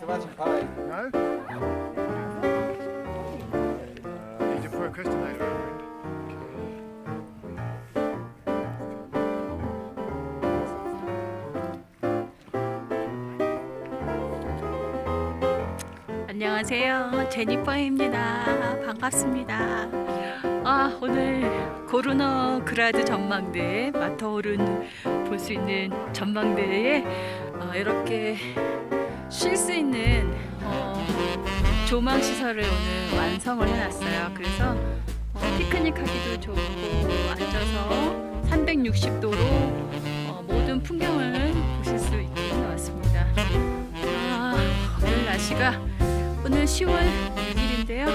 He's a. 안녕하세요. 제니퍼입니다. 반갑습니다. 아, 오늘 고르너 그라드 전망대 마터홀은 볼수 있는 전망대에 어, 이렇게 쉴 수 있는 어, 조망 시설을 오늘 완성을 해놨어요. 그래서 어, 피크닉 하기도 좋고 앉아서 360도로 어, 모든 풍경을 보실 수 있게 해놓았습니다. 아, 오늘 날씨가 오늘 10월 6일인데요.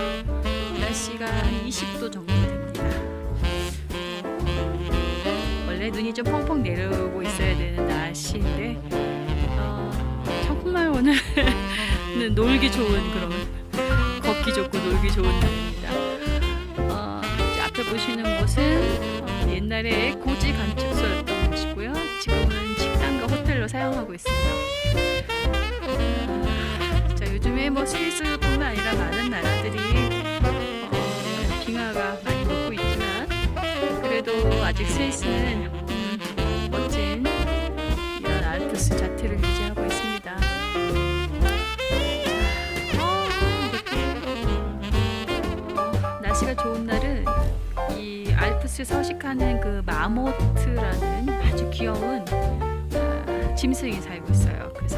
날씨가 한 20도 정도 됩니다. 어, 원래 눈이 좀 펑펑 내려오고 있어야 되는 날씨인데 어, 정말 오늘은 놀기 좋은 그런 걷기 좋고 놀기 좋은 날입니다. 어, 앞에 보시는 곳은 어, 옛날에 고지 간축소였던 곳이고요. 지금은 식당과 호텔로 사용하고 있습니다. 아, 자, 요즘에 뭐 스위스뿐만 아니라 많은 나라들이 어, 빙하가 많이 녹고 있지만 그래도 아직 스위스는 음, 멋진 이런 알프스 자태를 유지하고 날씨가 좋은 날은 이 알프스 서식하는 그 마모트라는 아주 귀여운 아, 짐승이 살고 있어요. 그래서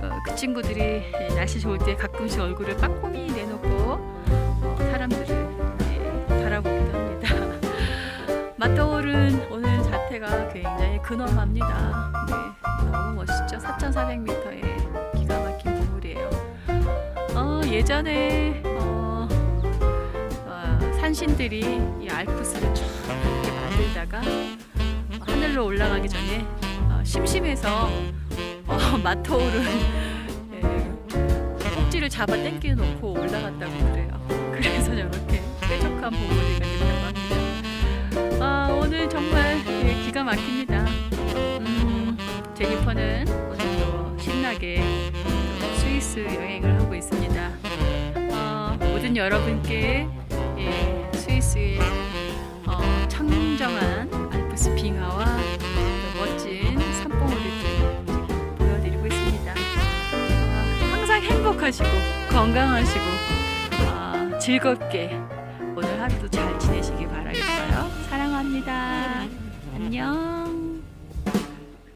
그, 그 친구들이 날씨 좋을 때 가끔씩 얼굴을 빠꼼히 내놓고 어, 사람들을 예, 바라보기도 합니다. 마터홀은 오늘 자태가 굉장히 근엄합니다. 네, 너무 멋있죠? 4,400m의 기가 막힌 건물이에요. 어, 예전에 산신들이 이 알프스를 쫙 이렇게 만들다가 어, 하늘로 올라가기 전에 어, 심심해서 어, 마터홀은 예, 꼭지를 잡아 당겨 놓고 올라갔다고 그래요. 그래서 저렇게 뾰족한 보물이가 됐다고 합니다. 아, 오늘 정말 예, 기가 막힙니다. 음, 제니퍼는 오늘도 신나게 스위스 여행을 하고 있습니다. 어, 모든 여러분께 행복하시고 건강하시고 어, 즐겁게 오늘 하루도 잘 지내시기 바라겠어요. 사랑합니다. 안녕.